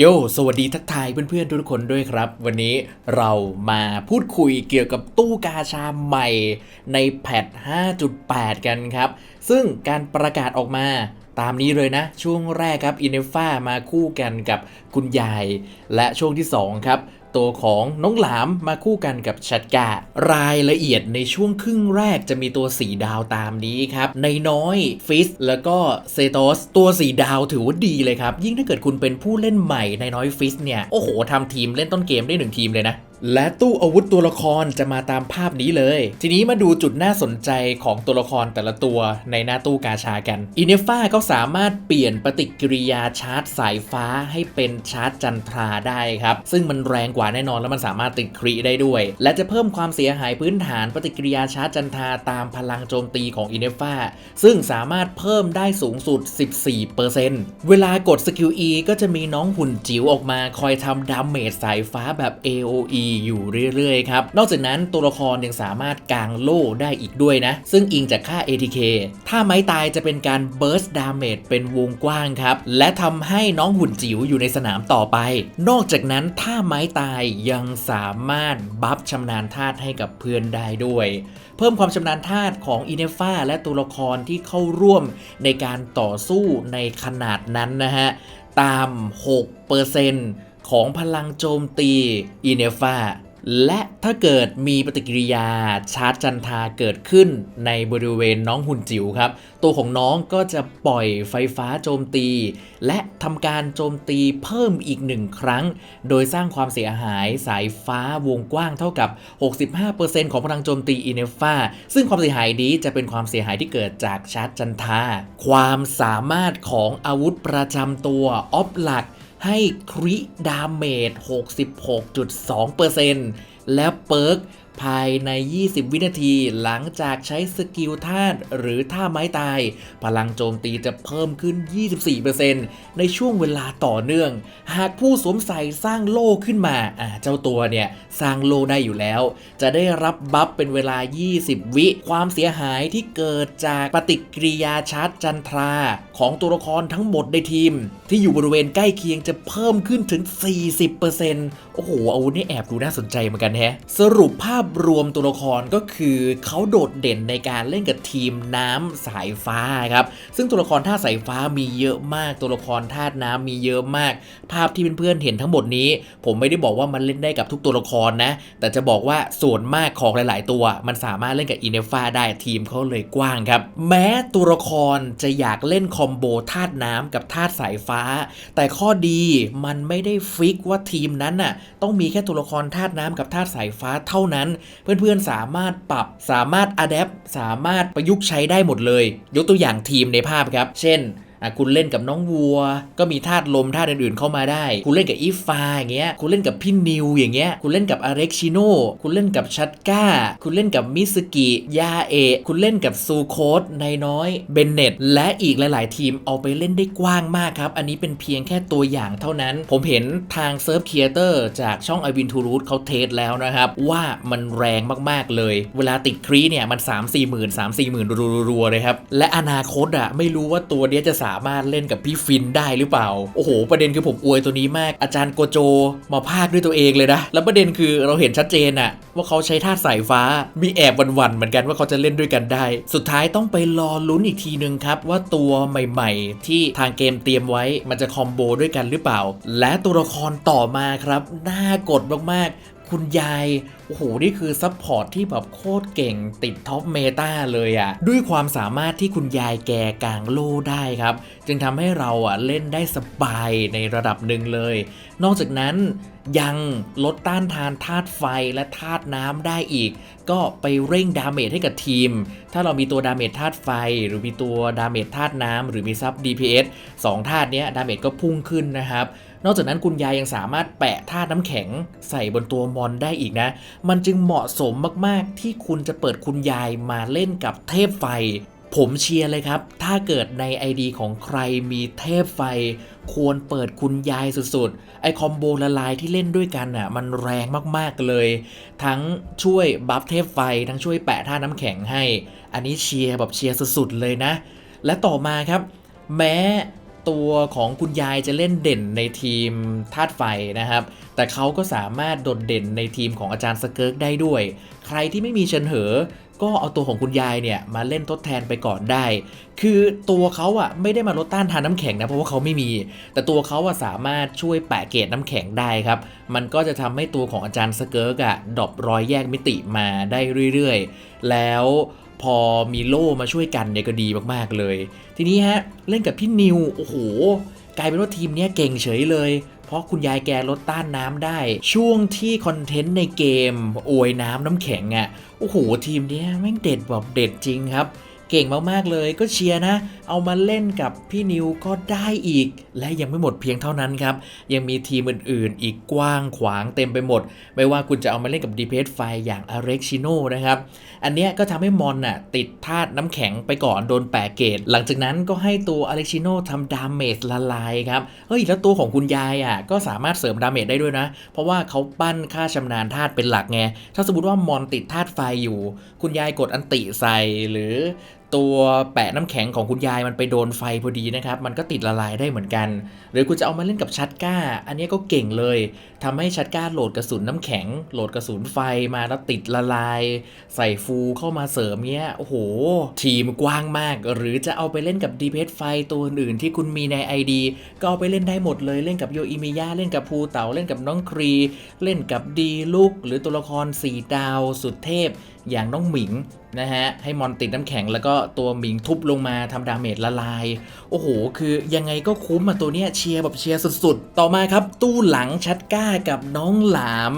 โย สวัสดีทักทายเพื่อนๆทุกคนด้วยครับ วันนี้เรามาพูดคุยเกี่ยวกับตู้กาชาใหม่ในแพท 5.8 กันครับ ซึ่งการประกาศออกมาตามนี้เลยนะ ช่วงแรกครับอินเนฟ้ามาคู่กันกับคุณยาย และช่วงที่ 2 ครับ ตัวของน้องหลามมาคู่กันกับชัดการายละเอียดในช่วงครึ่งแรกจะมีตัวสีดาวตามนี้ครับในน้อยฟิสแล้วก็เซโตสตัวสีดาวถือว่าดีเลยครับ ยิ่งถ้าเกิดคุณเป็นผู้เล่นใหม่ในน้อยฟิสเนี่ย โอ้โหทำทีมเล่นต้นเกมได้หนึ่งทีมเลยนะ และตู้อาวุธตัวละครจะมาตามภาพนี้เลย ทีนี้มาดูจุดน่าสนใจของตัวละครแต่ละตัวในหน้าตู้กาชากันอินเนฟ้าก็สามารถเปลี่ยนปฏิกิริยาชาร์จสายฟ้าให้เป็นชาร์จจันทราได้ครับ ซึ่งมันแรงกว่าแน่นอนแล้วมันสามารถติดครีได้ด้วย และจะเพิ่มความเสียหายพื้นฐานปฏิกิริยาชาร์จจันทราตามพลังโจมตีของอินเนฟ้าซึ่งสามารถเพิ่มได้สูงสุด 14%เวลากดสกิล E ก็จะมีน้องหุ่นจิ๋วออกมาคอยทำดาเมจสายฟ้าแบบ AOE อยู่เรื่อยๆครับ นอกจากนั้นตัวละครยังสามารถกางโล่ได้อีกด้วยนะ ซึ่งอิงจากค่า ATK ถ้าไม้ตายจะเป็นการ burst damage เป็นวงกว้างครับ และทำให้น้องหุ่นจิ๋วอยู่ในสนามต่อไป นอกจากนั้นถ้าไม้ตายยังสามารถบัฟชำนาญธาตุให้กับเพื่อนได้ด้วย เพิ่มความชำนาญธาตุของอินเนฟ้าและตัวละครที่เข้าร่วมในการต่อสู้ในขนาดนั้นนะฮะ ตาม 6% ของพลังโจมตีอินเนฟาและถ้าเกิดมีปฏิกิริยาชาร์จจันทาเกิดขึ้นในบริเวณน้องหุ่นจิ๋วครับ ตัวของน้องก็จะปล่อยไฟฟ้าโจมตี และทำการโจมตีเพิ่มอีกหนึ่งครั้ง โดยสร้างความเสียหายสายฟ้าวงกว้างเท่ากับ 65%ของพลังโจมตีอินเนฟ้าซึ่งความเสียหายนี้จะเป็นความเสียหายที่เกิดจากชาร์จจันทา ความสามารถของอาวุธประจำตัวออฟหลัก ให้คริดาเมจ 66.2% และเปิร์กภายใน 20 วินาทีหลังจากใช้สกิลธาตุหรือท่าไม้ตาย พลังโจมตีจะเพิ่มขึ้น 24%ในช่วงเวลาต่อเนื่อง หากผู้สวมใส่สร้างโล่ขึ้นมาอ่าเจ้าตัวเนี่ยสร้างโล่ได้อยู่แล้ว จะได้รับบัฟเป็นเวลา 20 วิ ความเสียหายที่เกิดจากปฏิกิริยาชาร์จจันทรา ของตัวละครทั้งหมดในทีม ที่อยู่บริเวณใกล้เคียงจะเพิ่มขึ้นถึง 40%โอ้โหอาวุธนี่แอบดูน่าสนใจเหมือนกันแฮะสรุปภาพรวมตัวละครก็คือเขาโดดเด่นในการเล่นกับทีมน้ำสายฟ้าครับซึ่งตัวละครธาตุสายฟ้ามีเยอะมากตัวละครธาตุน้ำมีเยอะมาก ภาพที่เพื่อนๆเห็นทั้งหมดนี้ ผมไม่ได้บอกว่ามันเล่นได้กับทุกตัวละครนะ แต่จะบอกว่าส่วนมากของหลาย ๆ ตัว มันสามารถเล่นกับอินเนฟ้าได้ทีมเขาเลยกว้างครับ แม้ตัวละครจะอยากเล่นคอมโบธาตุน้ำกับธาตุสายฟ้า แต่ข้อดีมันไม่ได้ฟิกว่าทีมนั้นน่ะต้องมีแค่ตัวละครธาตุน้ำกับธาตุสายฟ้าเท่านั้น เพื่อนๆสามารถปรับสามารถอัดแอปสามารถประยุกต์ใช้ได้หมดเลย ยกตัวอย่างทีมในภาพครับ เช่น คุณเล่นกับน้องวัว ก็มีธาตุลมธาตุอื่นๆเข้ามาได้ คุณเล่นกับอีฟาอย่างเงี้ยคุณเล่นกับพี่นิวอย่างเงี้ยคุณเล่นกับอเร็กชิโนคุณเล่นกับชัดก้า คุณเล่นกับมิสกิยาเอะคุณเล่นกับซูโคสในน้อยเบนเน็ตและอีกหลาย ๆ ทีมเอาไปเล่นได้กว้างมากครับ อันนี้เป็นเพียงแค่ตัวอย่างเท่านั้น ผมเห็นทางเซิร์ฟครีเอเตอร์จากช่องไอวินทูรูทเขาเทสแล้วนะครับ ว่ามันแรงมาก ๆ เลย เวลาติดครีเนี่ยมัน 3 4หมื่น3 4หมื่นรัวๆเลยครับ และอนาคตอะไม่รู้ว่าตัวเนี้ยจะสาามารถเล่นกับพี่ฟินได้หรือเปล่า โอ้โห ประเด็นคือผมอวยตัวนี้มาก อาจารย์โกโจมาพากด้วยตัวเองเลยนะ แล้วประเด็นคือเราเห็นชัดเจนอะว่าเขาใช้ธาสายฟ้า มีแอบวันๆเหมือนกันว่าเขาจะเล่นด้วยกันได้ สุดท้ายต้องไปรอลุ้นอีกทีนึงครับ ว่าตัวใหม่ ๆ ที่ทางเกมเตรียมไว้มันจะคอมโบด้วยกันหรือเปล่า และตัวละครต่อมาครับ น่ากดมากๆ คุณยาย โอ้โห นี่คือซัพพอร์ตที่แบบโคตรเก่งติดท็อปเมตาเลยอะ่ะ ด้วยความสามารถที่คุณยายแกกลางโล่ได้ครับ จึงทำให้เราอะเล่นได้สบายในระดับหนึ่งเลย นอกจากนั้นยังลดต้านทานธาตุไฟและธาตุน้ำได้อีก ก็ไปเร่งดาเมจให้กับทีม ถ้าเรามีตัวดาเมจธาตุไฟ หรือมีตัวดาเมจธาตุน้ำหรือมีซับ DPS 2ธาตุเนี้ยดาเมจก็พุ่งขึ้นนะครับ นอกจากนั้นคุณยายยังสามารถแปะธาตุน้ำแข็งใส่บนตัวมอนได้อีกนะ มันจึงเหมาะสมมากๆ ที่คุณจะเปิดคุณยายมาเล่นกับเทพไฟ ผมเชียร์เลยครับ ถ้าเกิดใน ID ของใครมีเทพไฟ ควรเปิดคุณยายสุดๆ ไอคอมโบละลายที่เล่นด้วยกันอะ มันแรงมากๆเลย ทั้งช่วยบัฟเทพไฟ ทั้งช่วยแปะท่าน้ำแข็งให้ อันนี้เชียร์แบบเชียร์สุดๆเลยนะ และต่อมาครับ แม้ ตัวของคุณยายจะเล่นเด่นในทีมธาตุไฟนะครับ แต่เขาก็สามารถโดดเด่นในทีมของอาจารย์สเกิร์กได้ด้วย ใครที่ไม่มีเชิญเหอ ก็เอาตัวของคุณยายเนี่ยมาเล่นทดแทนไปก่อนได้ คือตัวเขาอะไม่ได้มาลดต้านทานน้ำแข็งนะเพราะว่าเขาไม่มี แต่ตัวเขาอะสามารถช่วยแปะเกรดน้ำแข็งได้ครับ มันก็จะทำให้ตัวของอาจารย์สเกิร์กอะดรอปรอยแยกมิติมาได้เรื่อยๆ แล้ว พอมีโล่มาช่วยกันเนี่ยก็ดีมากๆเลย ทีนี้ฮะเล่นกับพี่นิวโอ้โหกลายเป็นว่าทีมเนี้ยเก่งเฉยเลย เพราะคุณยายแกลดต้านน้ำได้ ช่วงที่คอนเทนต์ในเกม โอยน้ำน้ำแข็งอะ่ะโอ้โหทีมเนี้ยแม่งเด็ดแบบเด็ดจริงครับ เก่งมากๆเลยก็เชียร์นะ เอามาเล่นกับพี่นิวก็ได้อีก และยังไม่หมดเพียงเท่านั้นครับ ยังมีทีมอื่นๆ อีกกว้างขวางเต็มไปหมด ไม่ว่าคุณจะเอามาเล่นกับดีเพสไฟอย่างอเร็กชิโนนะครับ อันเนี้ยก็ทำให้มอนน่ะติดธาตุน้ำแข็งไปก่อนโดนแปะเกต หลังจากนั้นก็ให้ตัวอเล็กชิโนทำดาเมจละลายครับ เฮ้ย แล้วตัวของคุณยายอะก็สามารถเสริมดาเมจได้ด้วยนะ เพราะว่าเขาปั้นค่าชำนาญธาตุเป็นหลักไง ถ้าสมมติว่ามอนติดธาตุไฟอยู่ คุณยายกดอันติใส่หรือ ตัวแปะน้ำแข็งของคุณยายมันไปโดนไฟพอดีนะครับ มันก็ติดละลายได้เหมือนกัน หรือคุณจะเอามาเล่นกับชัดก้า อันนี้ก็เก่งเลยทำให้ชัดก้าโหลดกระสุนน้ำแข็ง โหลดกระสุนไฟมาแล้วติดละลาย ใส่ฟูเข้ามาเสริมเนี้ย โอ้โห ทีมกว้างมาก หรือจะเอาไปเล่นกับดีเพสไฟตัวอื่นที่คุณมีใน ID ก็เอาไปเล่นได้หมดเลย เล่นกับโยอิมิยะเล่นกับภูเต๋าเล่นกับน้องครี เล่นกับดีลุกหรือตัวละคร4ดาวสุดเทพ อย่างน้องหมิงนะฮะให้มอนติดน้ำแข็งแล้วก็ตัวหมิงทุบลงมาทำดาเมจละลาย โอ้โห คือยังไงก็คุ้มอะตัวเนี้ยเชียร์แบบเชียร์สุดๆ ต่อมาครับ ตู้หลังชัดก้ากับน้องหลาม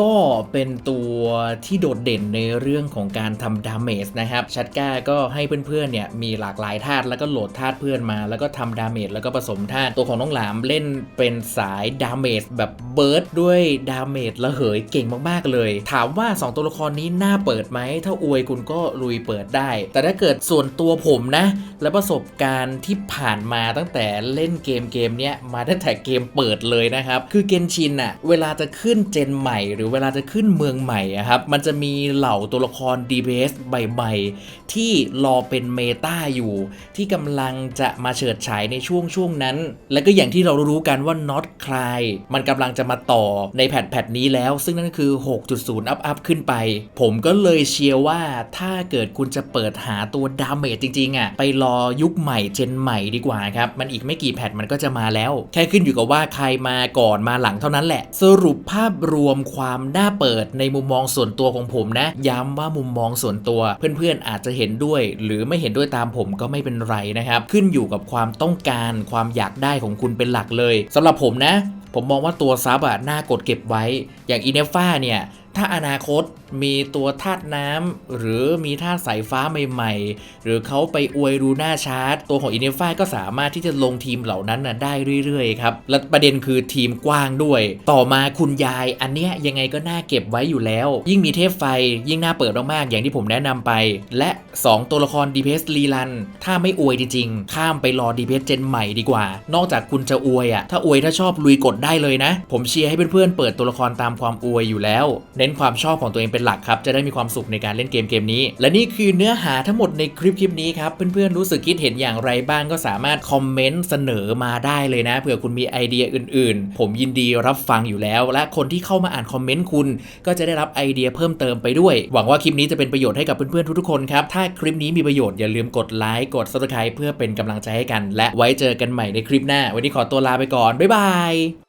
ก็เป็นตัวที่โดดเด่นในเรื่องของการทำดาเมจนะครับ ชัดก้าก็ให้เพื่อนๆเนี่ยมีหลากหลายธาตุแล้วก็โหลดธาตุเพื่อนมา แล้วก็ทำดาเมจแล้วก็ผสมธาตุตัวของน้องหลามเล่นเป็นสายดาเมจแบบเบิร์ดด้วยดาเมจระเหยเก่งมากๆเลย ถามว่า 2 ตัวละครนี้น่าเปิดไหม ถ้าอวยคุณก็ลุยเปิดได้ แต่ถ้าเกิดส่วนตัวผมนะ และประสบการณ์ที่ผ่านมาตั้งแต่เล่นเกมเกมเนี้ยมาตั้งแต่เกมเปิดเลยนะครับคือเกนชินอะเวลาจะขึ้นเจนใหม่หรือเวลาจะขึ้นเมืองใหม่ครับ มันจะมีเหล่าตัวละคร DPS ใหม่ๆที่รอเป็นเมตาอยู่ ที่กำลังจะมาเฉิดฉายในช่วงช่วงนั้น และก็อย่างที่เรารู้กันว่า Not Cry มันกำลังจะมาต่อในแพทแพทนี้แล้ว ซึ่งนั่นคือ 6.0 อัพอัพขึ้นไป ผมก็เลยเชียร์ว่าถ้าเกิดคุณจะเปิดหาตัวดาเมจจริงๆอะไปรอยุคใหม่เจนใหม่ดีกว่าครับ มันอีกไม่กี่แพทมันก็จะมาแล้ว แค่ขึ้นอยู่กับว่าใครมาก่อนมาหลังเท่านั้นแหละ สรุปภาพรวมความน่าเปิดในมุมมองส่วนตัวของผมนะ ย้ำว่ามุมมองส่วนตัว เพื่อนๆอาจจะเห็นด้วย หรือไม่เห็นด้วยตามผมก็ไม่เป็นไรนะครับ ขึ้นอยู่กับความต้องการความอยากได้ของคุณเป็นหลักเลยสำหรับผมนะ ผมมองว่าตัวซับอะน่ากดเก็บไว้ อย่างอินเนฟ้าเนี่ยถ้าอนาคต มีตัวธาตุน้ำหรือมีธาตุสายฟ้าใหม่ ๆ หรือเขาไปอวยรูหน้าชาร์ตตัวของอินเนฟ้าก็สามารถที่จะลงทีมเหล่านั้นนะได้เรื่อยๆครับและประเด็นคือทีมกว้างด้วย ต่อมาคุณยายอันเนี้ยยังไงก็น่าเก็บไว้อยู่แล้ว ยิ่งมีเทพไฟยิ่งน่าเปิดมากๆอย่างที่ผมแนะนำไป และ 2 ตัวละครดีเพสลีลันถ้าไม่อวยจริงๆข้ามไปรอดีเพสเจนใหม่ดีกว่า นอกจากคุณจะอวยอะถ้าอวยถ้าชอบลุยกดได้เลยนะ ผมเชียร์ให้เพื่อนๆเปิดตัวละครตามความอวยอยู่แล้ว เน้นความชอบของตัวเองเป็นหลักครับจะได้มีความสุขในการเล่นเกมเกมนี้ และนี่คือเนื้อหาทั้งหมดในคลิปคลิปนี้ครับเพื่อนๆรู้สึกคิดเห็นอย่างไรบ้างก็สามารถคอมเมนต์เสนอมาได้เลยนะเผื่อคุณมีไอเดียอื่นๆ ผมยินดีรับฟังอยู่แล้ว และคนที่เข้ามาอ่านคอมเมนต์คุณ ก็จะได้รับไอเดียเพิ่มเติมไปด้วย หวังว่าคลิปนี้จะเป็นประโยชน์ให้กับเพื่อนๆทุกๆคนครับถ้าคลิปนี้มีประโยชน์อย่าลืมกดไลค์กด subscribe เพื่อเป็นกำลังใจให้กัน และไว้เจอกันใหม่ในคลิปหน้า วันนี้ขอตัวลาไปก่อนบ๊ายบาย